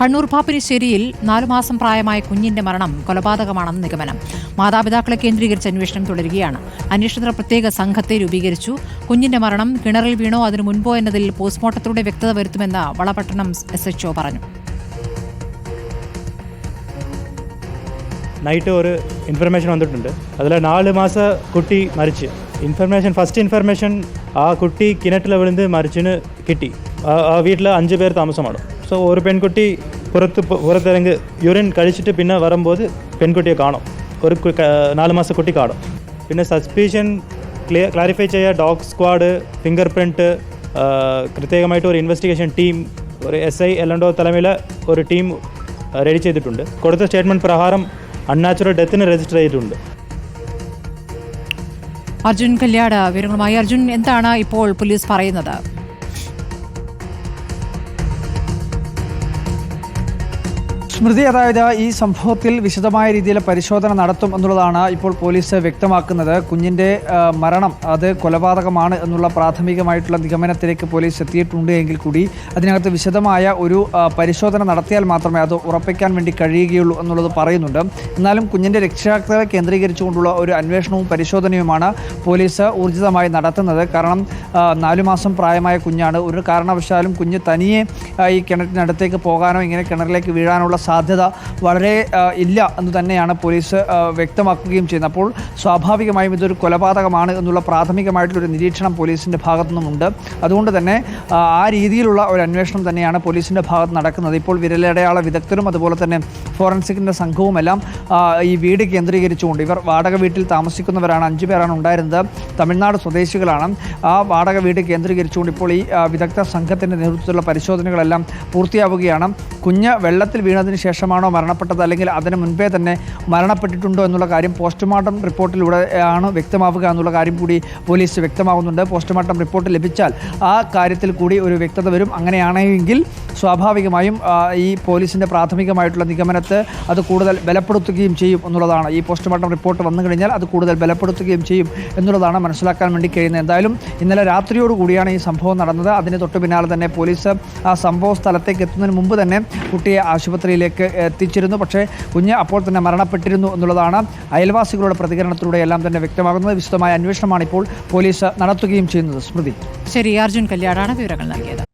കണ്ണൂർ പാപ്പിനിശ്ശേരിയിൽ നാലു മാസം പ്രായമായ കുഞ്ഞിന്റെ മരണം കൊലപാതകമാണെന്ന് നിഗമനം. മാതാപിതാക്കളെ കേന്ദ്രീകരിച്ച് അന്വേഷണം തുടരുകയാണ്. അന്വേഷണത്തിന് പ്രത്യേക സംഘത്തെ രൂപീകരിച്ചു. കുഞ്ഞിന്റെ മരണം കിണറിൽ വീണോ അതിനു മുൻപോ എന്നതിൽ പോസ്റ്റ്മോർട്ടത്തിലൂടെ വ്യക്തത വരുത്തുമെന്ന് വളപട്ടണം എസ്എച്ച്ഒ പറഞ്ഞു. നൈറ്റ് ഒരു ഇൻഫർമേഷൻ വന്നിട്ടുണ്ട്. അതിൽ നാല് മാസ കുട്ടി മരിച്ച്. ഇൻഫർമേഷൻ ഫസ്റ്റ് ഇൻഫർമേഷൻ ആ കുട്ടി കിണറ്റിൽ വിളിന്ന് മരിച്ചിന് കിട്ടി. ആ വീട്ടിൽ അഞ്ച് പേർ താമസമാണ്. സോ ഒരു പെൺകുട്ടി പുറത്ത് പുറത്തിറങ്ങി യൂറിൻ കഴിച്ചിട്ട് പിന്നെ വരുമ്പോൾ പെൺകുട്ടിയെ കാണും. ഒരു നാല് മാസ കുട്ടി കാണും. പിന്നെ സസ്പീഷൻ ക്ലിയർ ക്ലാരിഫൈ ചെയ്യുക ഡോഗ് സ്ക്വാഡ് ഫിംഗർ പ്രിന്റ് പ്രത്യേകമായിട്ട് ഒരു ഇൻവെസ്റ്റിഗേഷൻ ടീം ഒരു എസ് ഐ എല്ലണ്ടോ തലമയിൽ ഒരു ടീം റെഡി ചെയ്തിട്ടുണ്ട്. കൊടുത്ത സ്റ്റേറ്റ്മെന്റ് പ്രകാരം അൺനാച്ചുറൽ ഡെത്തിന് രജിസ്റ്റർ ചെയ്തിട്ടുണ്ട്. അർജുൻ കല്യാട് വിവരങ്ങളുമായി അർജുൻ എന്താണ് ഇപ്പോൾ പോലീസ് പറയുന്നത്? സ്മൃതി അതായത് ഈ സംഭവത്തിൽ വിശദമായ രീതിയിൽ പരിശോധന നടത്തും എന്നുള്ളതാണ് ഇപ്പോൾ പോലീസ് വ്യക്തമാക്കുന്നത്. കുഞ്ഞിന്റെ മരണം അത് കൊലപാതകമാണ് എന്നുള്ള പ്രാഥമികമായിട്ടുള്ള നിഗമനത്തിലേക്ക് പോലീസ് എത്തിയിട്ടുണ്ട് എങ്കിൽ കൂടി അതിനകത്ത് വിശദമായ ഒരു പരിശോധന നടത്തിയാൽ മാത്രമേ അത് ഉറപ്പിക്കാൻ വേണ്ടി കഴിയുകയുള്ളൂ എന്നുള്ളത് പറയുന്നുണ്ട്. എന്നാലും കുഞ്ഞിന്റെ രക്ഷാകർത്താക്കളെ കേന്ദ്രീകരിച്ചുകൊണ്ടുള്ള ഒരു അന്വേഷണവും പരിശോധനയുമാണ് പോലീസ് ഊർജിതമായി നടത്തുന്നത്. കാരണം നാലു മാസം പ്രായമായ കുഞ്ഞാണ്. ഒരു കാരണവശാലും കുഞ്ഞ് തനിയെ ഈ കിണറ്റിനടുത്തേക്ക് പോകാനോ ഇങ്ങനെ കിണറിലേക്ക് വീഴാനുള്ള സാധ്യത വളരെ ഇല്ല എന്ന് തന്നെയാണ് പോലീസ് വ്യക്തമാക്കുകയും ചെയ്യുന്നത്. അപ്പോൾ സ്വാഭാവികമായും ഇതൊരു കൊലപാതകമാണ് എന്നുള്ള പ്രാഥമികമായിട്ടുള്ളൊരു നിരീക്ഷണം പോലീസിന്റെ ഭാഗത്തു നിന്നുമുണ്ട് അതുകൊണ്ട് തന്നെ ആ, രീതിയിലുള്ള ഒരു അന്വേഷണം തന്നെയാണ് പോലീസിന്റെ ഭാഗത്ത് നടക്കുന്നത്. ഇപ്പോൾ വിരലടയാള വിദഗ്ധരും അതുപോലെ തന്നെ ഫോറൻസിക്കിന്റെ സംഘവുമെല്ലാം ഈ വീട് കേന്ദ്രീകരിച്ചുകൊണ്ട് ഇവർ വാടക വീട്ടിൽ താമസിക്കുന്നവരാണ്. അഞ്ചു പേരാണ് ഉണ്ടായിരുന്നത്. തമിഴ്നാട് സ്വദേശികളാണ്. ആ വാടക വീട് കേന്ദ്രീകരിച്ചുകൊണ്ട് ഇപ്പോൾ ഈ വിദഗ്ധ സംഘത്തിന്റെ നേതൃത്വത്തിലുള്ള പരിശോധനകളെല്ലാം പൂർത്തിയാവുകയാണ്. കുഞ്ഞ് വെള്ളത്തിൽ വീണതിന് ശേഷമാണോ മരണപ്പെട്ടത്? അല്ലെങ്കിൽ അതിന് മുൻപേ തന്നെ മരണപ്പെട്ടിട്ടുണ്ടോ എന്നുള്ള കാര്യം പോസ്റ്റ്മോർട്ടം റിപ്പോർട്ടിലൂടെ ആണ് വ്യക്തമാവുക എന്നുള്ള കാര്യം കൂടി പോലീസ് വ്യക്തമാകുന്നുണ്ട് പോസ്റ്റ്മോർട്ടം റിപ്പോർട്ട് ലഭിച്ചാൽ ആ കാര്യത്തിൽ കൂടി ഒരു വ്യക്തത വരും. അങ്ങനെയാണെങ്കിൽ സ്വാഭാവികമായും ഈ പോലീസിന്റെ പ്രാഥമികമായിട്ടുള്ള നിഗമനത്തെ അത് കൂടുതൽ ബലപ്പെടുത്തുകയും ചെയ്യും എന്നുള്ളതാണ്. ഈ പോസ്റ്റ്മോർട്ടം റിപ്പോർട്ട് വന്നു കഴിഞ്ഞാൽ അത് കൂടുതൽ ബലപ്പെടുത്തുകയും ചെയ്യും എന്നുള്ളതാണ് മനസ്സിലാക്കാൻ വേണ്ടി കഴിയുന്നത്. എന്തായാലും ഇന്നലെ രാത്രിയോടുകൂടിയാണ് ഈ സംഭവം നടന്നത്. അതിന് തൊട്ട് പിന്നാലെ തന്നെ പോലീസ് ആ സംഭവ സ്ഥലത്തേക്ക് എത്തുന്നതിന് മുമ്പ് തന്നെ കുട്ടിയെ ആശുപത്രിയിലേക്ക് എത്തിച്ചിരുന്നു. പക്ഷേ കുഞ്ഞ് അപ്പോൾ തന്നെ മരണപ്പെട്ടിരുന്നു എന്നുള്ളതാണ് അയൽവാസികളുടെ പ്രതികരണത്തിലൂടെ എല്ലാം തന്നെ വ്യക്തമാകുന്നത്. വിശദമായ അന്വേഷണമാണ് ഇപ്പോൾ പോലീസ് നടത്തുകയും ചെയ്യുന്നത്. സ്മൃതി. ശരി അർജുൻ കല്യാണാണ് വിവരങ്ങൾ നൽകിയത്.